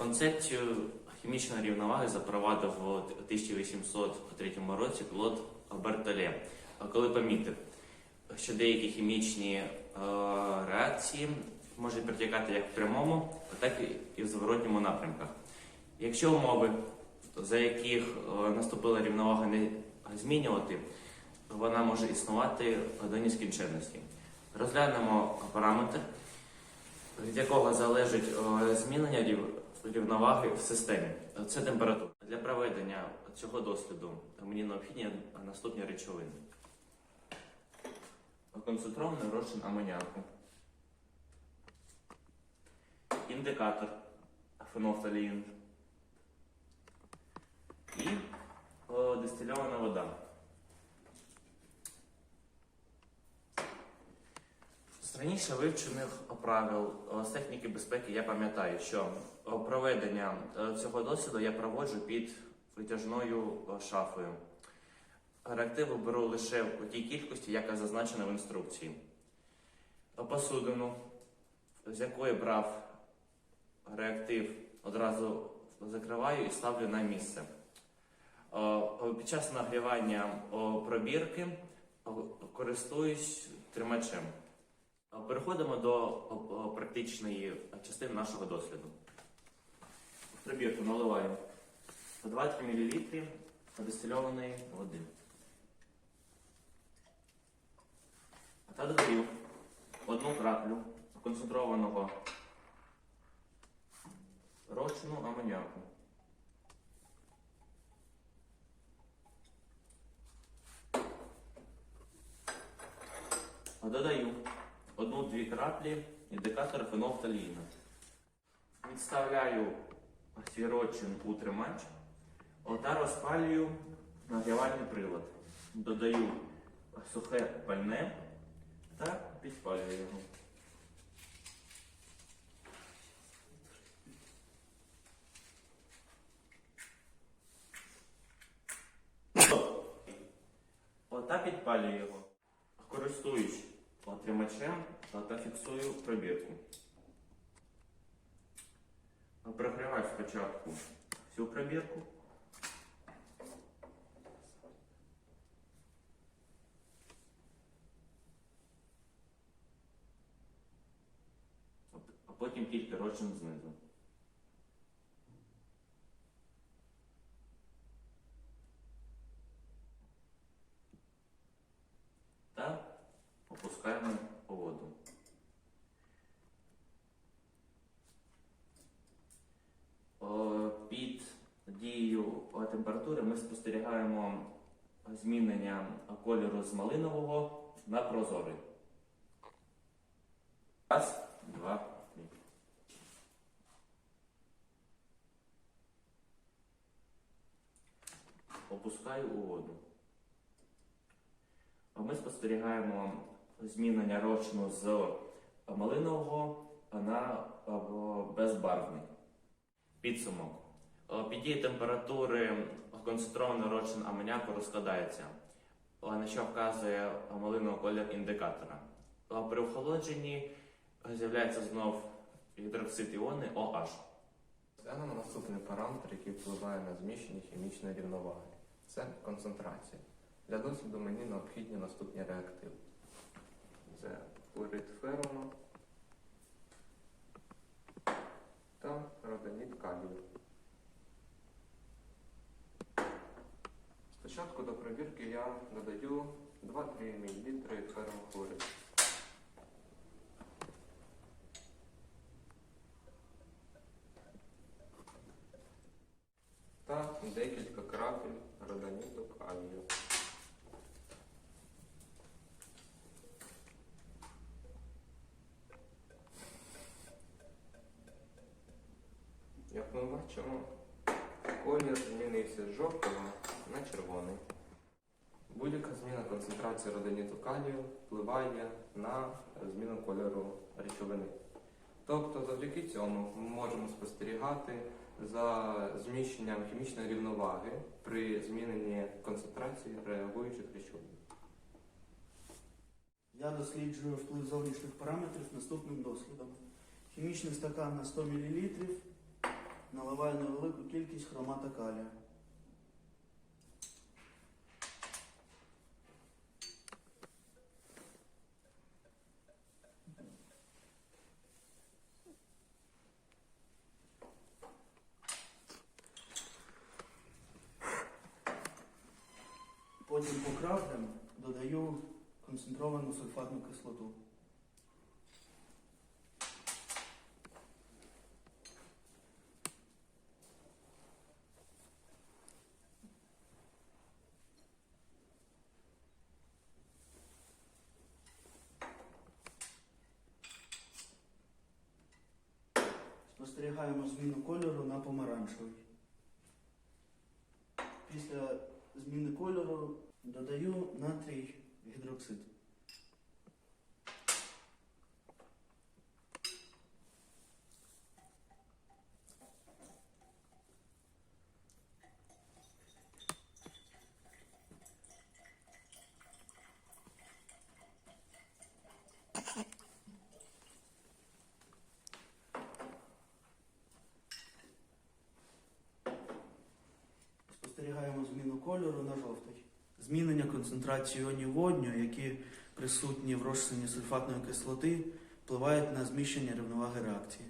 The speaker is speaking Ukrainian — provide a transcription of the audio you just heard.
Концепцію хімічної рівноваги запровадив у 1803 році Клод Бертоле, коли помітив, що деякі хімічні е, реакції можуть протікати як в прямому, так і в зворотньому напрямках. Якщо умови, за яких е, наступила рівновага, не змінювати, вона може існувати до нескінченності. Розглянемо параметр, від якого залежить е, змінення рівноваги в системі. Це температура. Для проведення цього досліду мені необхідні наступні речовини. Концентрований розчин амоніаку. Індикатор фенофталін. І е, дистильована вода. Раніше вивчених правил е, з техніки безпеки я пам'ятаю, що е, проведення е, цього досвіду я проводжу під витяжною шафою. Реактиви беру лише у тій кількості, яка зазначена в інструкції. Посудину, з якої брав реактив, одразу закриваю і ставлю на місце. Під час нагрівання пробірки користуюсь тримачем. Переходимо до практичної частини нашого досліду. В пробірку наливаю 20 мл дистильованої води. Та додаю одну краплю концентрованого розчину амоніаку. Додаю одну-дві краплі індикатора фенофталіну. Відставляю свій розчин у тримач та розпалюю нагрівальний прилад. Додаю сухе пальне та підпалюю його. Та підпалюю його. Користуюсь тримачем та фіксую пробірку. Прогріваю спочатку всю пробірку. А потім тільки розчин знизу. Та опускаємо температури ми спостерігаємо змінення кольору з малинового на прозорий. Раз, два, три. Опускаю у воду. Ми спостерігаємо змінення розчину з малинового на безбарвний. Підсумок. Е, Під дією температури концентрований розчин амоніаку розкладається, е, на що вказує малиновий колір індикатора. Е, При охолодженні з'являється знов гідроксид іони OH. Розглянемо наступний параметр, який впливає на зміщення хімічної рівноваги. Це концентрація. Для досліду мені необхідні наступні реактиви. Це хлорид феруму та родоніт калію. Спочатку до пробірки я додаю 2-3 мл ферумхлориду. та декілька крапель родоніту калію. Як ми бачимо, колір змінився з жовтого на червоний. Будь-яка зміна концентрації родоніту калію впливає на зміну кольору речовини. Тобто завдяки цьому ми можемо спостерігати за зміщенням хімічної рівноваги при зміненні концентрації реагуючих речовин. Я досліджую вплив зовнішніх параметрів наступним дослідом. Хімічний стакан на 100 мл наливаю невелику кількість хромата калія. Потім по краплям додаю концентровану сульфатну кислоту. Спостерігаємо зміну кольору на помаранчевий. Після зміни кольору додаю натрій гідроксид. Спостерігаємо зміну кольору на жовтий. Змінення концентрації іонів водню, які присутні в розчині сульфатної кислоти, впливають на зміщення рівноваги реакції.